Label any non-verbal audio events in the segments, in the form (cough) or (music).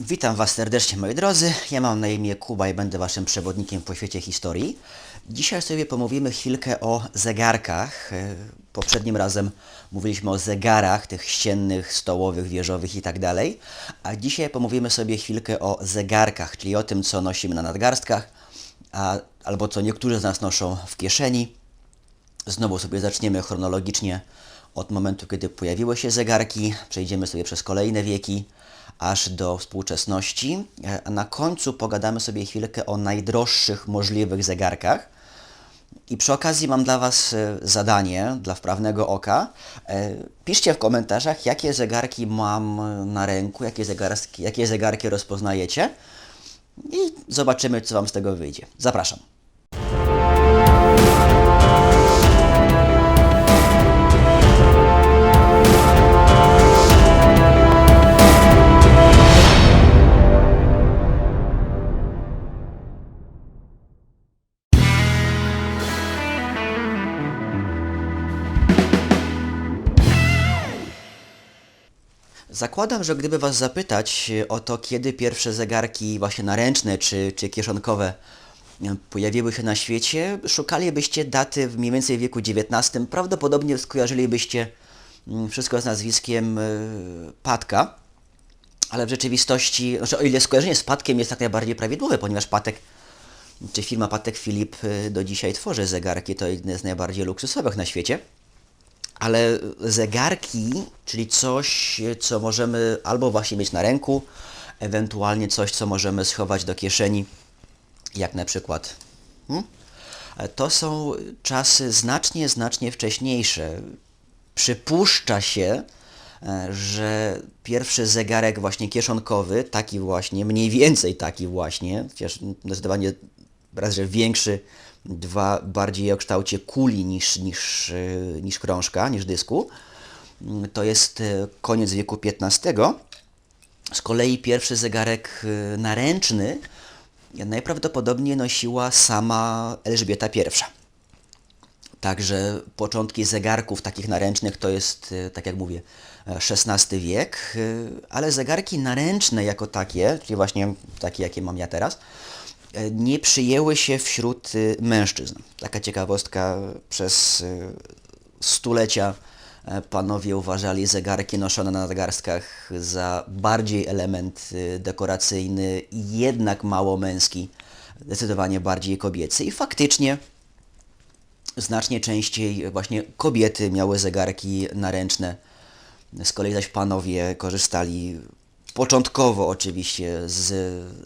Witam Was serdecznie, moi drodzy. Ja mam na imię Kuba i będę Waszym przewodnikiem po świecie historii. Dzisiaj sobie pomówimy chwilkę o zegarkach. E, Poprzednim razem mówiliśmy o zegarach, tych ściennych, stołowych, wieżowych i tak dalej. A dzisiaj pomówimy sobie chwilkę o zegarkach, czyli o tym, co nosimy na nadgarstkach, a, albo co niektórzy z nas noszą w kieszeni. Znowu sobie zaczniemy chronologicznie od momentu, kiedy pojawiły się zegarki, przejdziemy sobie przez kolejne wieki, aż do współczesności, E, a na końcu pogadamy sobie chwilkę o najdroższych możliwych zegarkach. I przy okazji mam dla Was e, zadanie dla wprawnego oka. E, Piszcie w komentarzach, jakie zegarki mam na ręku, jakie zegarki, jakie zegarki rozpoznajecie i zobaczymy, co Wam z tego wyjdzie. Zapraszam. Zakładam, że gdyby Was zapytać o to, kiedy pierwsze zegarki właśnie naręczne czy, czy kieszonkowe e, pojawiły się na świecie, szukalibyście daty w mniej więcej wieku XIX. Prawdopodobnie skojarzylibyście mm, wszystko z nazwiskiem e, Patka, ale w rzeczywistości, znaczy o ile skojarzenie z Patkiem jest jak najbardziej prawidłowe, ponieważ Patek, czy firma Patek Philip e, do dzisiaj tworzy zegarki, to jedne z najbardziej luksusowych na świecie. Ale zegarki, czyli coś, co możemy albo właśnie mieć na ręku, ewentualnie coś, co możemy schować do kieszeni, jak na przykład. Hmm? To są czasy znacznie, znacznie wcześniejsze. Przypuszcza się, e, że pierwszy zegarek właśnie kieszonkowy, taki właśnie, mniej więcej taki właśnie, chociaż zdecydowanie raz, że większy, dwa bardziej o kształcie kuli niż, niż, e, niż krążka, niż dysku. Mm, To jest e, koniec wieku XV. Z kolei pierwszy zegarek e, naręczny najprawdopodobniej nosiła sama Elżbieta I. Także początki zegarków takich naręcznych to jest, tak jak mówię, XVI wiek, e, ale zegarki naręczne jako takie, czyli właśnie takie, jakie mam ja teraz, nie przyjęły się wśród e, mężczyzn. Taka ciekawostka, przez e, stulecia e, panowie uważali zegarki noszone na nadgarstkach za bardziej element e, dekoracyjny jednak mało męski, zdecydowanie bardziej kobiecy. I faktycznie znacznie częściej właśnie kobiety miały zegarki naręczne. Z kolei zaś panowie korzystali początkowo oczywiście z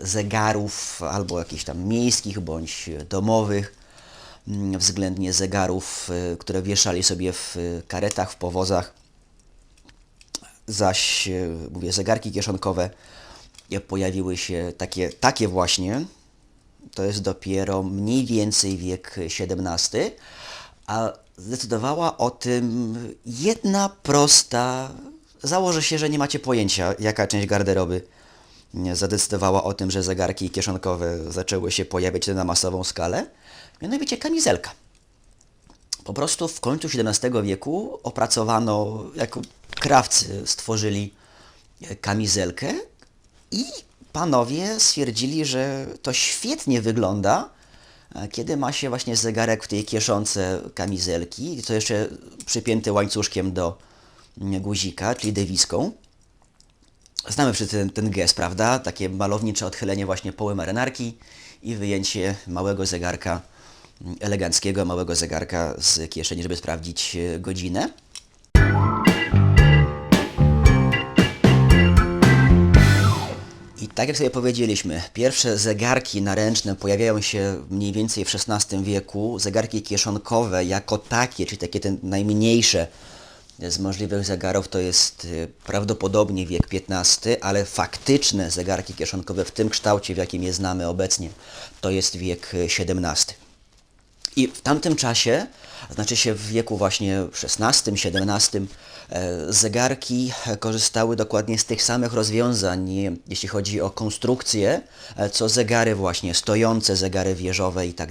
zegarów albo jakichś tam miejskich bądź domowych, mm, względnie zegarów, y, które wieszali sobie w karetach, w powozach. Zaś, y, mówię, zegarki kieszonkowe pojawiły się takie, takie właśnie, to jest dopiero mniej więcej wiek XVII, a zdecydowała o tym jedna prosta, założę się, że nie macie pojęcia, jaka część garderoby zadecydowała o tym, że zegarki kieszonkowe zaczęły się pojawiać na masową skalę, mianowicie kamizelka. Po prostu w końcu XVII wieku opracowano, jako krawcy stworzyli kamizelkę i panowie stwierdzili, że to świetnie wygląda, kiedy ma się właśnie zegarek w tej kieszonce kamizelki, to jeszcze przypięty łańcuszkiem do guzika, czyli dewiską. Znamy wszyscy ten, ten gest, prawda? Takie malownicze odchylenie właśnie poły marynarki i wyjęcie małego zegarka, mm, eleganckiego małego zegarka z kieszeni, żeby sprawdzić e, godzinę. I tak jak sobie powiedzieliśmy, pierwsze zegarki naręczne pojawiają się mniej więcej w XVI wieku. Zegarki kieszonkowe jako takie, czyli takie te najmniejsze z możliwych zegarów to jest y, prawdopodobnie wiek XV, ale faktyczne zegarki kieszonkowe w tym kształcie, w jakim je znamy obecnie, to jest wiek y, XVII. I w tamtym czasie, znaczy się w wieku właśnie XVI, XVII, e, zegarki korzystały dokładnie z tych samych rozwiązań, jeśli chodzi o konstrukcję, e, co zegary właśnie stojące, zegary wieżowe i tak.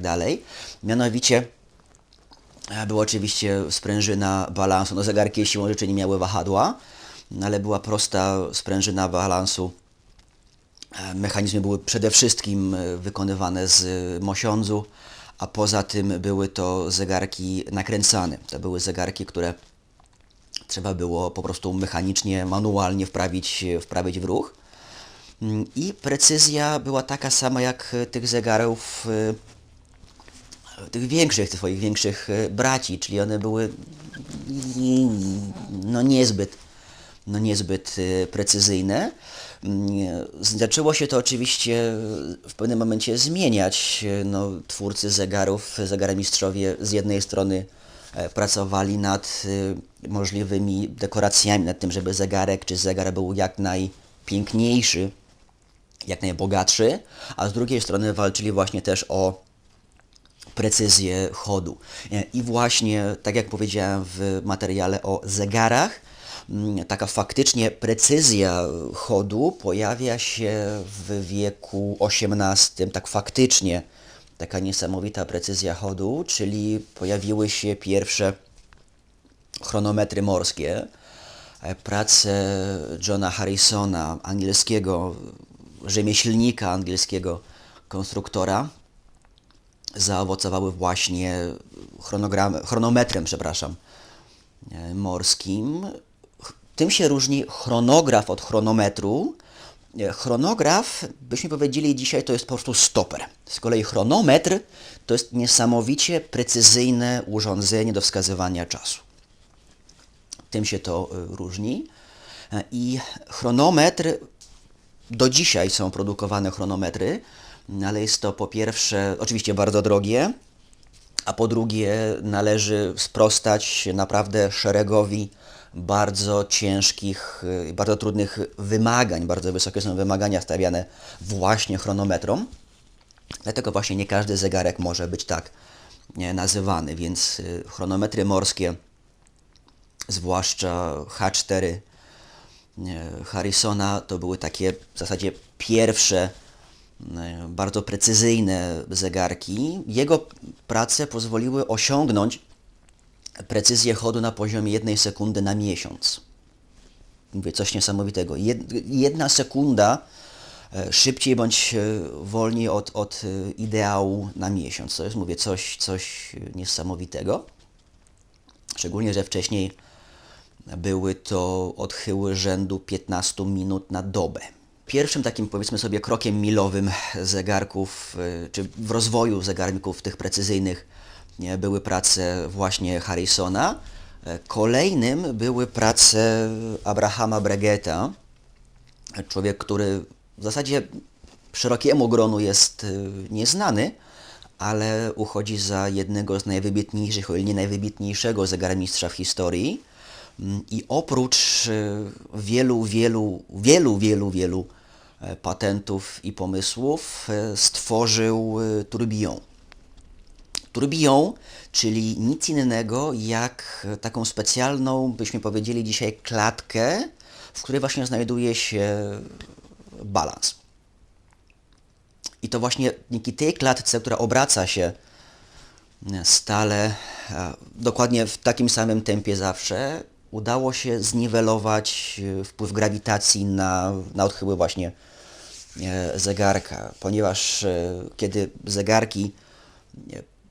Mianowicie była oczywiście sprężyna balansu. No zegarki siłą rzeczy nie miały wahadła, ale była prosta sprężyna balansu E, Mechanizmy były przede wszystkim e, wykonywane z e, mosiądzu, a poza tym były to zegarki nakręcane. To były zegarki, które trzeba było po prostu mechanicznie, manualnie wprawić, wprawić w ruch. Mm, I precyzja była taka sama jak tych zegarów e, tych większych, tych swoich większych e, braci, czyli one były no niezbyt, no niezbyt e, precyzyjne. Mm, Zaczęło się to oczywiście w pewnym momencie zmieniać. No, twórcy zegarów, zegarmistrzowie z jednej strony e, pracowali nad e, możliwymi dekoracjami, nad tym, żeby zegarek czy zegar był jak najpiękniejszy, jak najbogatszy, a z drugiej strony walczyli właśnie też o precyzję chodu. E, I właśnie, tak jak powiedziałem w materiale o zegarach, taka faktycznie precyzja chodu pojawia się w wieku XVIII, tak faktycznie, taka niesamowita precyzja chodu, czyli pojawiły się pierwsze chronometry morskie, e, prace Johna Harrisona, angielskiego rzemieślnika, angielskiego konstruktora, zaowocowały właśnie chronometrem, przepraszam, e, morskim. Tym się różni chronograf od chronometru. E, Chronograf, byśmy powiedzieli dzisiaj, to jest po prostu stoper. Z kolei chronometr to jest niesamowicie precyzyjne urządzenie do wskazywania czasu. Tym się to y, różni. E, I chronometr, do dzisiaj są produkowane chronometry, ale jest to po pierwsze oczywiście bardzo drogie, a po drugie należy sprostać naprawdę szeregowi bardzo ciężkich, y, bardzo trudnych wymagań. Bardzo wysokie są wymagania stawiane właśnie chronometrom. Dlatego właśnie nie każdy zegarek może być tak nazywany, więc y, chronometry morskie zwłaszcza H4 nie, Harrisona, to były takie w zasadzie pierwsze bardzo precyzyjne zegarki. Jego prace pozwoliły osiągnąć precyzję chodu na poziomie jednej sekundy na miesiąc. Mówię, coś niesamowitego. Jed- Jedna sekunda e, szybciej bądź e, wolniej od, od e, ideału na miesiąc. To jest, mówię, coś, coś niesamowitego. Szczególnie, że wcześniej były to odchyły rzędu 15 minut na dobę. Pierwszym takim, powiedzmy sobie, krokiem milowym zegarków, y, czy w rozwoju zegarków tych precyzyjnych były prace właśnie Harrisona. E, Kolejnym były prace Abrahama Bregeta, człowiek, który w zasadzie szerokiemu gronu jest y, nieznany, ale uchodzi za jednego z najwybitniejszych, o ile nie najwybitniejszego zegarmistrza w historii. Mm, I oprócz y, wielu, wielu, wielu, wielu, wielu e, patentów i pomysłów e, stworzył y, turbillon. Tourbillon, czyli nic innego jak taką specjalną, byśmy powiedzieli dzisiaj, klatkę, w której właśnie znajduje się balans. I to właśnie dzięki tej klatce, która obraca się stale, e, dokładnie w takim samym tempie zawsze, udało się zniwelować e, wpływ grawitacji na, na odchyły właśnie e, zegarka, ponieważ e, kiedy zegarki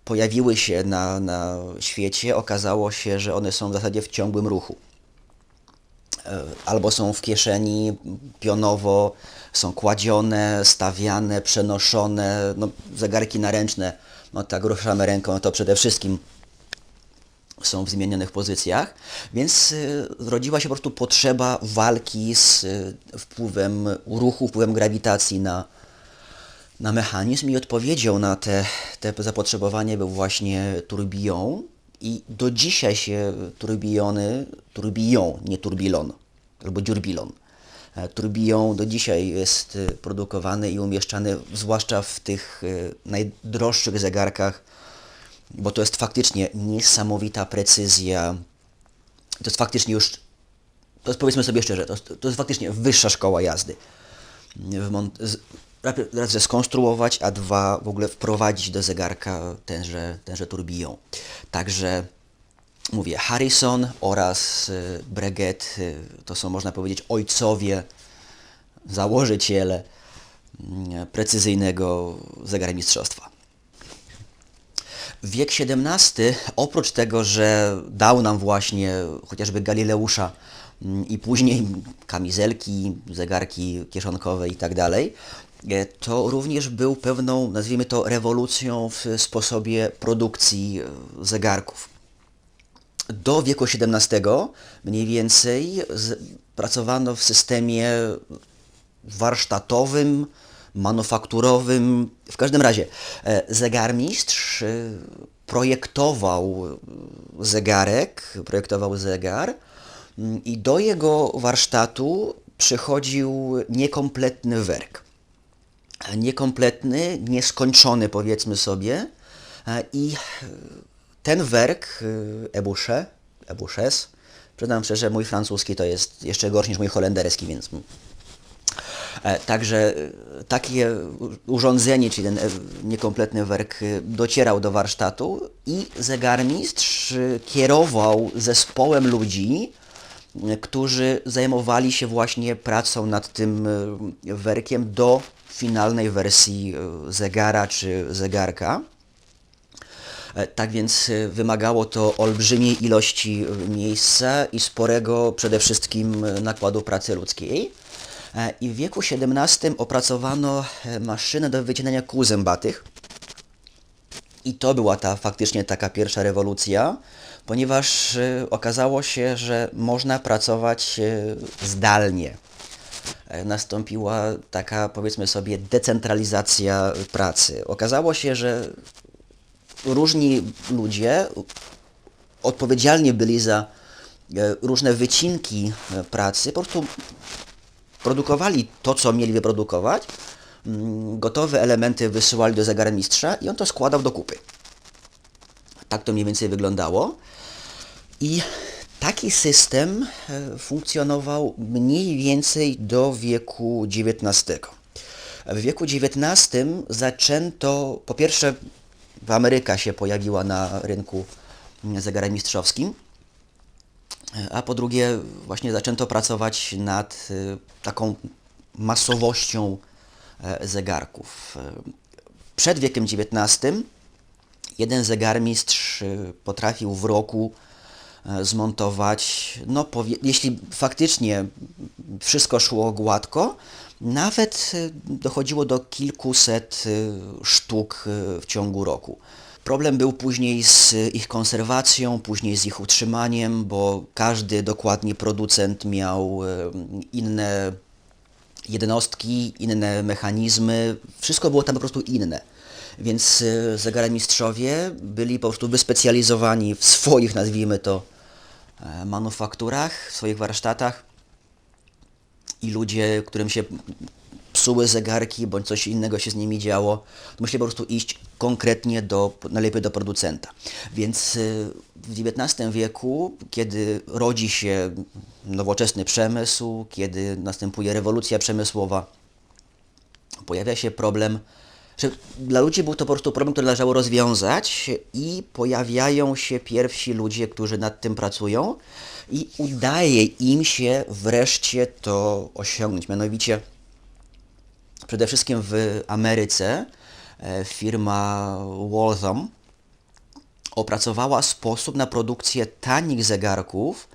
pojawiły się na, na świecie, okazało się, że one są w zasadzie w ciągłym ruchu. Albo są w kieszeni pionowo, są kładzione, stawiane, przenoszone, no, zegarki naręczne, no tak ruszamy ręką, to przede wszystkim są w zmienionych pozycjach, więc y, zrodziła się po prostu potrzeba walki z y, wpływem ruchu, wpływem grawitacji na, na mechanizm i odpowiedzią na te, te zapotrzebowanie był właśnie turbillon i do dzisiaj się turbillony, turbillon, nie turbilon, albo dziurbilon, e, turbillon do dzisiaj jest y, produkowany i umieszczany zwłaszcza w tych najdroższych zegarkach, bo to jest faktycznie niesamowita precyzja. To jest faktycznie już, to jest powiedzmy sobie szczerze, to to jest faktycznie wyższa szkoła jazdy. Z- raz, że skonstruować, a dwa w ogóle wprowadzić do zegarka tenże, tenże turbillon. Także mówię, Harrison oraz y, Breguet y, to są można powiedzieć ojcowie, założyciele mm, precyzyjnego zegarmistrzostwa. Wiek XVII, oprócz tego, że dał nam właśnie chociażby Galileusza mm, i później kamizelki, zegarki kieszonkowe i tak dalej, e, to również był pewną, nazwijmy to, rewolucją w sposobie produkcji e, zegarków. Do wieku XVII mniej więcej pracowano w systemie warsztatowym, manufakturowym. W każdym razie e, zegarmistrz e, projektował zegarek, projektował zegar mm, i do jego warsztatu przychodził niekompletny werk. Niekompletny, nieskończony powiedzmy sobie e, i ten werk Ebusze, Ebusches, przyznam szczerze, mój francuski to jest jeszcze gorszy niż mój holenderski, więc także e, takie urządzenie, czyli ten e, niekompletny werk docierał do warsztatu i zegarmistrz kierował zespołem ludzi, którzy zajmowali się właśnie pracą nad tym werkiem do finalnej wersji zegara czy zegarka. Tak więc wymagało to olbrzymiej ilości miejsca i sporego przede wszystkim nakładu pracy ludzkiej. E, i w wieku XVII opracowano e, maszynę do wycinania kół zębatych. I to była ta faktycznie taka pierwsza rewolucja, ponieważ e, okazało się, że można pracować zdalnie. Nastąpiła taka, powiedzmy sobie, decentralizacja pracy. Okazało się, że różni ludzie odpowiedzialni byli za różne wycinki pracy, po prostu produkowali to, co mieli wyprodukować, mm, gotowe elementy wysyłali do zegarmistrza i on to składał do kupy. Tak to mniej więcej wyglądało. I taki system e, funkcjonował mniej więcej do wieku XIX. W wieku XIX zaczęto, po pierwsze, Ameryka się pojawiła na rynku zegarmistrzowskim, a po drugie właśnie zaczęto pracować nad y, taką masowością e, zegarków. E, przed wiekiem XIX jeden zegarmistrz y, potrafił w roku e, zmontować, no jeśli faktycznie wszystko szło gładko, nawet y, dochodziło do kilkuset sztuk w ciągu roku. Problem był później z ich konserwacją, później z ich utrzymaniem, bo każdy dokładnie producent miał inne jednostki, inne mechanizmy, wszystko było tam po prostu inne. Więc e, zegarmistrzowie byli po prostu wyspecjalizowani w swoich, nazwijmy to, e, manufakturach, w swoich warsztatach i ludzie, którym się psuły zegarki, bądź coś innego się z nimi działo, to musieli po prostu iść konkretnie do, najlepiej do producenta. Więc y, w XIX wieku, kiedy rodzi się nowoczesny przemysł, kiedy następuje rewolucja przemysłowa, pojawia się problem, że dla ludzi był to po prostu problem, który należało rozwiązać i pojawiają się pierwsi ludzie, którzy nad tym pracują i udaje im się wreszcie to osiągnąć. Mianowicie przede wszystkim w Ameryce e, firma Waltham opracowała sposób na produkcję tanich zegarków,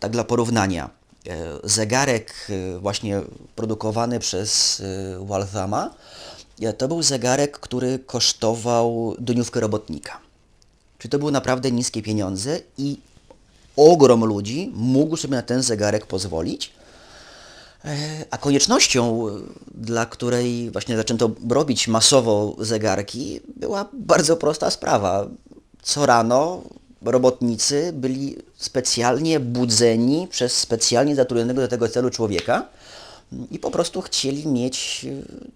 tak dla porównania. E, zegarek e, właśnie produkowany przez Walthama to był zegarek, który kosztował dniówkę robotnika. Czyli to były naprawdę niskie pieniądze i ogrom ludzi mógł sobie na ten zegarek pozwolić. E, a koniecznością, dla której właśnie zaczęto robić masowo zegarki, była bardzo prosta sprawa. Co rano robotnicy byli specjalnie budzeni przez specjalnie zatrudnionego do tego celu człowieka i po prostu chcieli mieć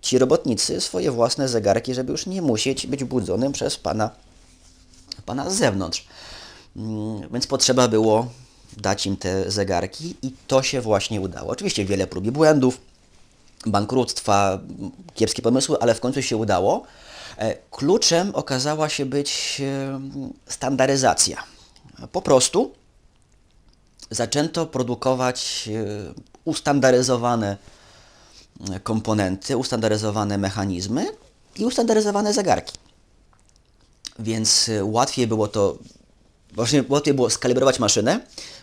ci robotnicy swoje własne zegarki, żeby już nie musieć być budzonym przez pana, pana z zewnątrz. Mm, więc potrzeba było dać im te zegarki i to się właśnie udało. Oczywiście wiele prób i błędów, bankructwa, kiepskie pomysły, ale w końcu się udało. E, kluczem okazała się być e, standaryzacja. Po prostu zaczęto produkować e, ustandaryzowane komponenty, ustandaryzowane mechanizmy i ustandaryzowane zegarki. Więc łatwiej było to, właśnie łatwiej było skalibrować maszynę,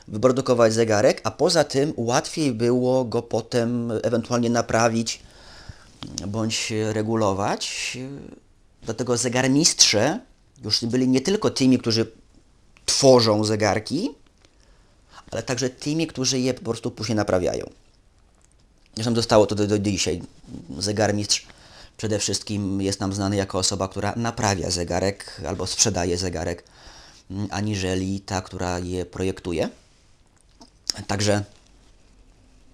wyprodukować zegarek, a poza tym łatwiej było go potem ewentualnie naprawić bądź regulować. Dlatego zegarmistrze już byli nie tylko tymi, którzy tworzą zegarki, ale także tymi, którzy je po prostu później naprawiają. Zresztą zostało to do, do dzisiaj. Zegarmistrz przede wszystkim jest nam znany jako osoba, która naprawia zegarek albo sprzedaje zegarek, aniżeli ta, która je projektuje. Także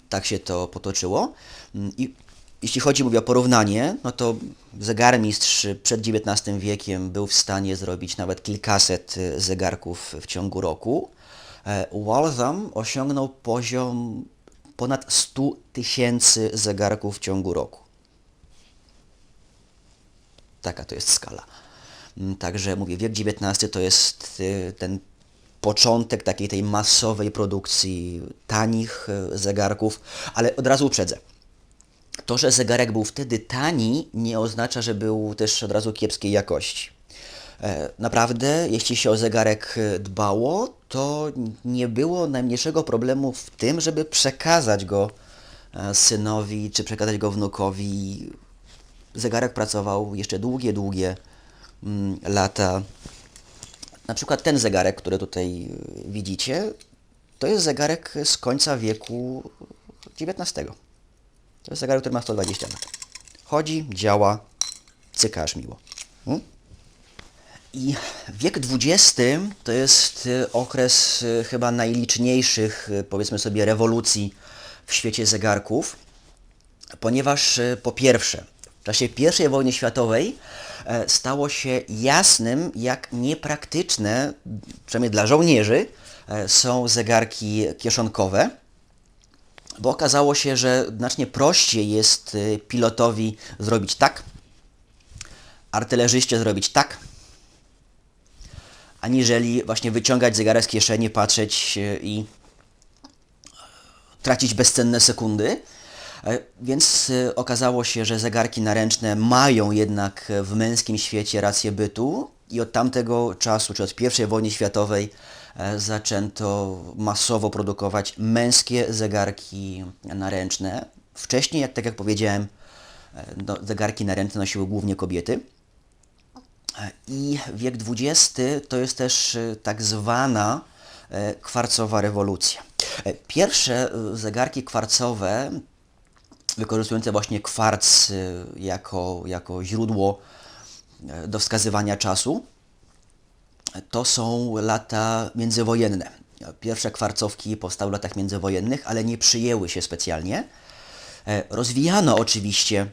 tak się to potoczyło. Mm, I jeśli chodzi mówię o porównanie, no to zegarmistrz przed XIX wiekiem był w stanie zrobić nawet kilkaset y, zegarków w ciągu roku. E, Waltham osiągnął poziom ponad 100 tysięcy zegarków w ciągu roku. Taka to jest skala. Mm, Także mówię, wiek XIX to jest y, ten początek takiej tej masowej produkcji tanich y, zegarków, ale od razu uprzedzę. To, że zegarek był wtedy tani, nie oznacza, że był też od razu kiepskiej jakości. E, Naprawdę, jeśli się o zegarek e, dbało, to nie było najmniejszego problemu w tym, żeby przekazać go e, synowi czy przekazać go wnukowi. Zegarek pracował jeszcze długie, długie lata. Na przykład ten zegarek, który tutaj e, widzicie, to jest zegarek z końca wieku XIX. To jest zegarek, który ma 120 lat. Chodzi, działa, cyka aż miło. Hmm? I wiek XX to jest y, okres y, chyba najliczniejszych, y, powiedzmy sobie, rewolucji w świecie zegarków, ponieważ y, po pierwsze, w czasie I wojny światowej stało się jasnym, jak niepraktyczne, przynajmniej dla żołnierzy, e, są zegarki kieszonkowe, bo okazało się, że znacznie prościej jest y, pilotowi zrobić tak, artylerzyście zrobić tak, aniżeli właśnie wyciągać zegarek z kieszeni, patrzeć e, i tracić bezcenne sekundy. E, Więc e, okazało się, że zegarki naręczne mają jednak w męskim świecie rację bytu i od tamtego czasu, czy od I wojny światowej e, zaczęto masowo produkować męskie zegarki naręczne. Wcześniej, jak, tak jak powiedziałem, no, zegarki naręczne nosiły głównie kobiety. I wiek XX to jest też tak zwana kwarcowa rewolucja. Pierwsze zegarki kwarcowe, wykorzystujące właśnie kwarc e, jako, jako źródło e, do wskazywania czasu, to są lata międzywojenne. Pierwsze kwarcowki powstały w latach międzywojennych, ale nie przyjęły się specjalnie. E, Rozwijano oczywiście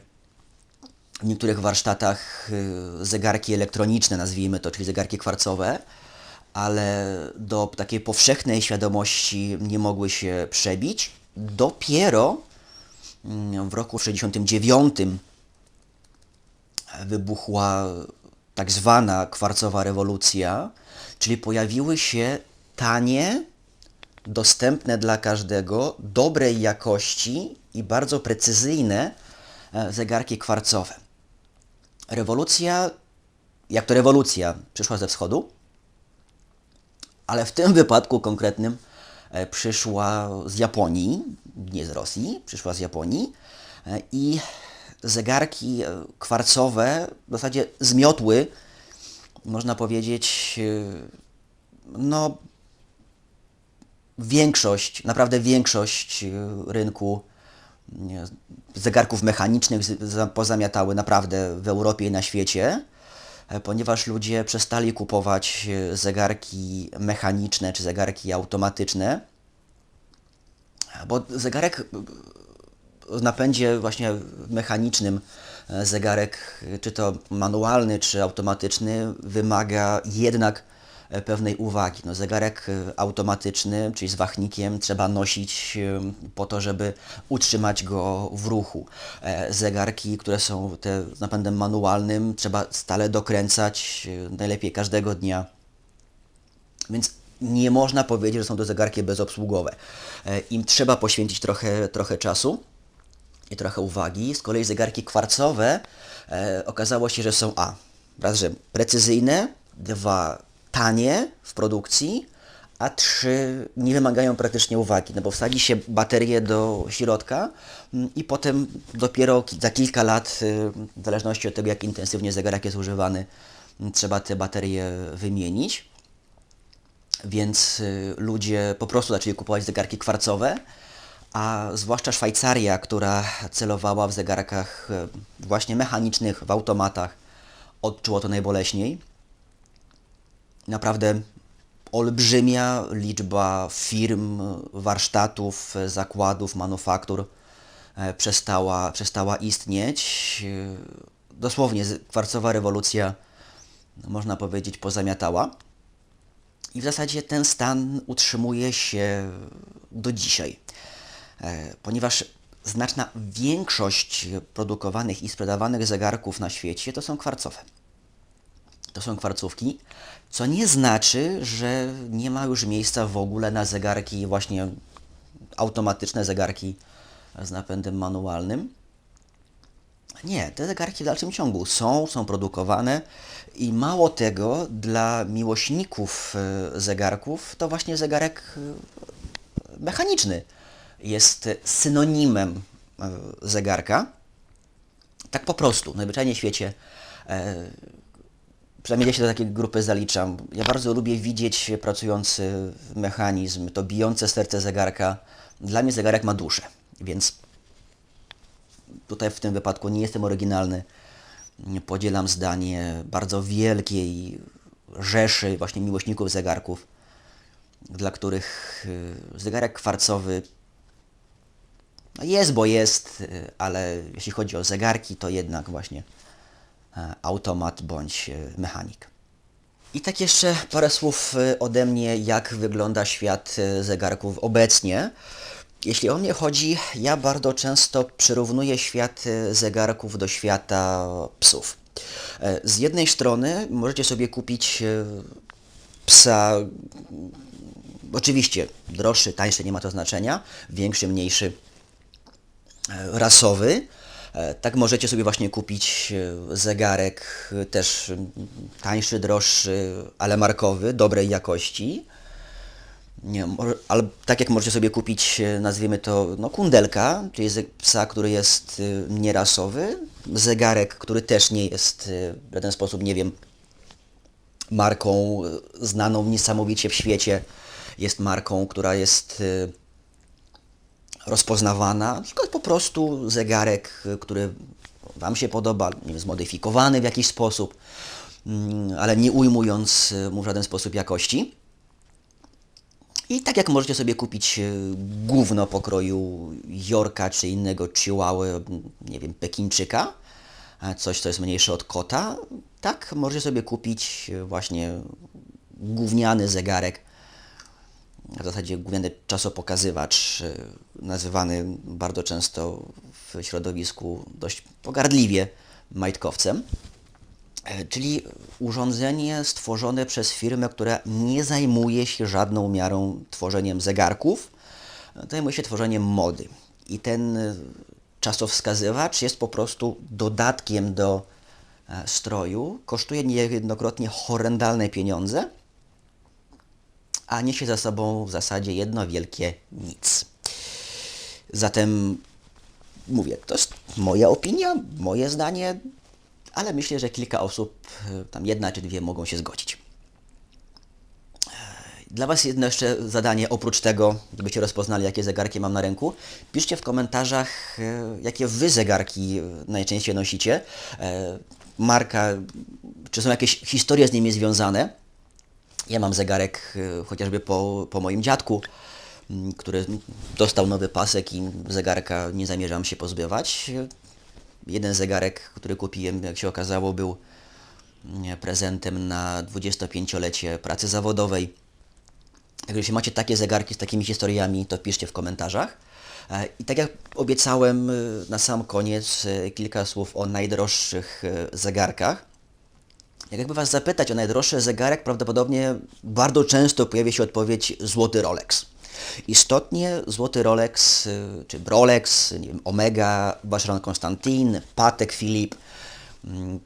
w niektórych warsztatach y, zegarki elektroniczne, nazwijmy to, czyli zegarki kwarcowe, ale do takiej powszechnej świadomości nie mogły się przebić. Dopiero w roku 69 wybuchła tak zwana kwarcowa rewolucja, czyli pojawiły się tanie, dostępne dla każdego, dobrej jakości i bardzo precyzyjne e, zegarki kwarcowe. Rewolucja, jak to rewolucja, przyszła ze wschodu, ale w tym wypadku konkretnym e, przyszła z Japonii, nie z Rosji, przyszła z Japonii e, i zegarki e, kwarcowe w zasadzie zmiotły, można powiedzieć, e, no większość, naprawdę większość rynku zegarków mechanicznych pozamiatały naprawdę w Europie i na świecie, ponieważ ludzie przestali kupować zegarki mechaniczne czy zegarki automatyczne, bo zegarek w napędzie właśnie mechanicznym e, zegarek, czy to manualny, czy automatyczny, wymaga jednak e, pewnej uwagi. No, zegarek e, automatyczny, czyli z wachnikiem, trzeba nosić po to, żeby utrzymać go w ruchu. Zegarki, które są te z napędem manualnym, trzeba stale dokręcać, najlepiej każdego dnia. Więc nie można powiedzieć, że są to zegarki bezobsługowe. E, Im trzeba poświęcić trochę, trochę czasu. i trochę uwagi. Z kolei zegarki kwarcowe e, okazało się, że są A. Raz, że precyzyjne, dwa, tanie w produkcji, a trzy, nie wymagają praktycznie uwagi, no bo wsadzi się baterię do środka mm, i potem dopiero za kilka lat, y, w zależności od tego, jak intensywnie zegarek jest używany, m, trzeba te baterie wymienić więc y, ludzie po prostu zaczęli kupować zegarki kwarcowe, a zwłaszcza Szwajcaria, która celowała w zegarkach y, właśnie mechanicznych, w automatach, odczuło to najboleśniej. Naprawdę olbrzymia liczba firm, warsztatów, zakładów, manufaktur e, przestała, przestała istnieć. Y, Dosłownie kwarcowa rewolucja, można powiedzieć, pozamiatała. I w zasadzie ten stan utrzymuje się do dzisiaj, E, ponieważ znaczna większość produkowanych i sprzedawanych zegarków na świecie to są kwarcowe. To są kwarcówki, co nie znaczy, że nie ma już miejsca w ogóle na zegarki właśnie automatyczne zegarki z napędem manualnym. Nie, te zegarki w dalszym ciągu są, są produkowane i mało tego, dla miłośników e, zegarków to właśnie zegarek e, mechaniczny jest synonimem e, zegarka. Tak po prostu, najzwyczajniej w świecie. E, przynajmniej ja się do takiej grupy zaliczam. Ja bardzo lubię widzieć pracujący mechanizm, to bijące serce zegarka. Dla mnie zegarek ma duszę, więc tutaj w tym wypadku nie jestem oryginalny. Podzielam zdanie bardzo wielkiej rzeszy właśnie miłośników zegarków, dla których y, zegarek kwarcowy no jest, bo jest, y, ale jeśli chodzi o zegarki, to jednak właśnie e, automat bądź e, mechanik. I tak jeszcze parę słów e, ode mnie, jak wygląda świat zegarków obecnie. Jeśli o mnie chodzi, ja bardzo często przyrównuję świat e, zegarków do świata psów. E, Z jednej strony możecie sobie kupić e, psa, oczywiście droższy, tańszy, nie ma to znaczenia, większy, mniejszy, rasowy. Tak możecie sobie właśnie kupić zegarek też tańszy, droższy, ale markowy, dobrej jakości. Nie, ale tak jak możecie sobie kupić, e, nazwijmy to, no, kundelka, czyli psa, który jest e, nierasowy, zegarek, który też nie jest e, w żaden sposób, nie wiem, marką znaną niesamowicie w świecie, jest marką, która jest rozpoznawana, tylko po prostu zegarek, który Wam się podoba, nie wiem, zmodyfikowany w jakiś sposób, mm, ale nie ujmując mu w żaden sposób jakości. I tak jak możecie sobie kupić y, gówno pokroju Jorka czy innego Chihuahua, nie wiem, Pekinczyka, coś, co jest mniejsze od kota, tak możecie sobie kupić y, właśnie gówniany zegarek, w zasadzie gówniany czasopokazywacz, y, nazywany bardzo często w środowisku dość pogardliwie majtkowcem. E, Czyli urządzenie stworzone przez firmę, która nie zajmuje się żadną miarą tworzeniem zegarków, e, zajmuje się tworzeniem mody. I ten e, czasowskazywacz jest po prostu dodatkiem do stroju, kosztuje niejednokrotnie horrendalne pieniądze, a niesie za sobą w zasadzie jedno wielkie nic. Zatem mówię, to jest moja opinia, moje zdanie, ale myślę, że kilka osób, e, tam jedna czy dwie, mogą się zgodzić. E, Dla Was jedno jeszcze zadanie, oprócz tego, gdybyście rozpoznali, jakie zegarki mam na ręku, piszcie w komentarzach, e, jakie Wy zegarki najczęściej nosicie, marka, czy są jakieś historie z nimi związane. Ja mam zegarek chociażby po, po moim dziadku, który dostał nowy pasek i zegarka nie zamierzam się pozbywać. Jeden zegarek, który kupiłem, jak się okazało, był prezentem na 25-lecie pracy zawodowej. Także jeśli macie takie zegarki z takimi historiami, to piszcie w komentarzach. E, I tak jak obiecałem, y, na sam koniec y, kilka słów o najdroższych zegarkach. Jak jakby Was zapytać o najdroższy zegarek, prawdopodobnie bardzo często pojawi się odpowiedź złoty Rolex. Istotnie złoty Rolex, y, czy Rolex, nie wiem, Omega, Vacheron Constantin, Patek Philippe mm,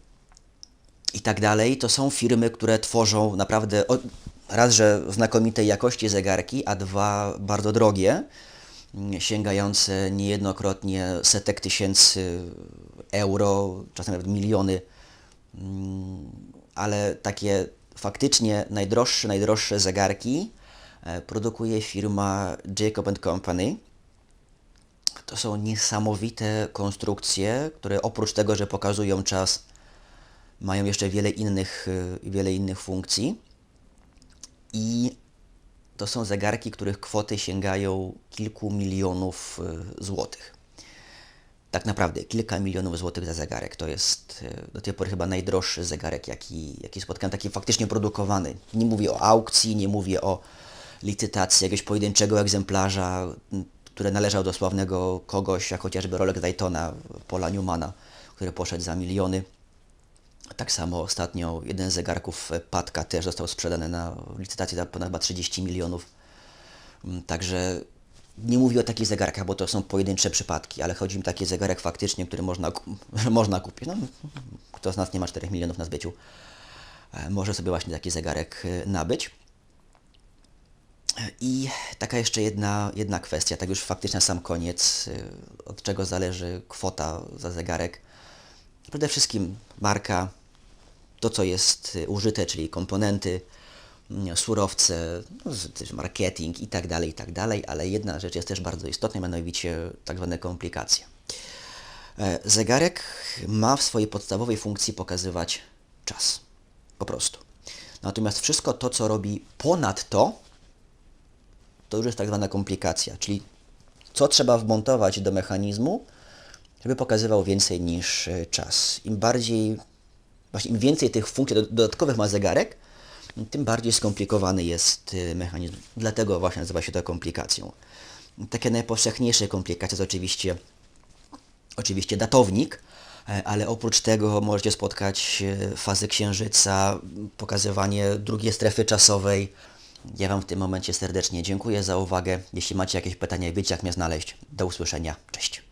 i tak dalej, to są firmy, które tworzą naprawdę raz, że znakomitej jakości zegarki, a dwa bardzo drogie, mm, sięgające niejednokrotnie setek tysięcy euro, czasem nawet miliony, Mm, ale takie faktycznie najdroższe, najdroższe zegarki produkuje firma Jacob Company. To są niesamowite konstrukcje, które oprócz tego, że pokazują czas, mają jeszcze wiele innych, y, wiele innych funkcji. I to są zegarki, których kwoty sięgają kilku milionów y, złotych. Tak naprawdę kilka milionów złotych za zegarek. To jest do tej pory chyba najdroższy zegarek, jaki, jaki spotkałem, taki faktycznie produkowany. Nie mówię o aukcji, nie mówię o licytacji jakiegoś pojedynczego egzemplarza, który należał do sławnego kogoś, jak chociażby Rolex Daytona, Paula Newmana, który poszedł za miliony. Tak samo ostatnio jeden z zegarków Patka też został sprzedany na licytacji za ponad chyba 30 milionów. Także nie mówię o takich zegarkach, bo to są pojedyncze przypadki, ale chodzi mi o taki zegarek faktycznie, który można, (laughs) można kupić. No, kto z nas nie ma 4 milionów na zbyciu, e, może sobie właśnie taki zegarek e, nabyć. I taka jeszcze jedna, jedna kwestia, tak już faktycznie na sam koniec, y, od czego zależy kwota za zegarek. Przede wszystkim marka, to co jest y, użyte, czyli komponenty, mm, surowce, no, marketing i tak dalej, i tak dalej, ale jedna rzecz jest też bardzo istotna, mianowicie tak zwane komplikacje. E, Zegarek ma w swojej podstawowej funkcji pokazywać czas. Po prostu. Natomiast wszystko to, co robi ponad to, to już jest tak zwana komplikacja, czyli co trzeba wmontować do mechanizmu, żeby pokazywał więcej niż e, czas. Im bardziej, właśnie im więcej tych funkcji do- dodatkowych ma zegarek, tym bardziej skomplikowany jest e, mechanizm. Dlatego właśnie nazywa się to komplikacją. Takie najpowszechniejsze komplikacje to oczywiście oczywiście datownik, e, ale oprócz tego możecie spotkać fazy księżyca, pokazywanie drugiej strefy czasowej. Ja Wam w tym momencie serdecznie dziękuję za uwagę. Jeśli macie jakieś pytania, wiecie jak mnie znaleźć. Do usłyszenia. Cześć.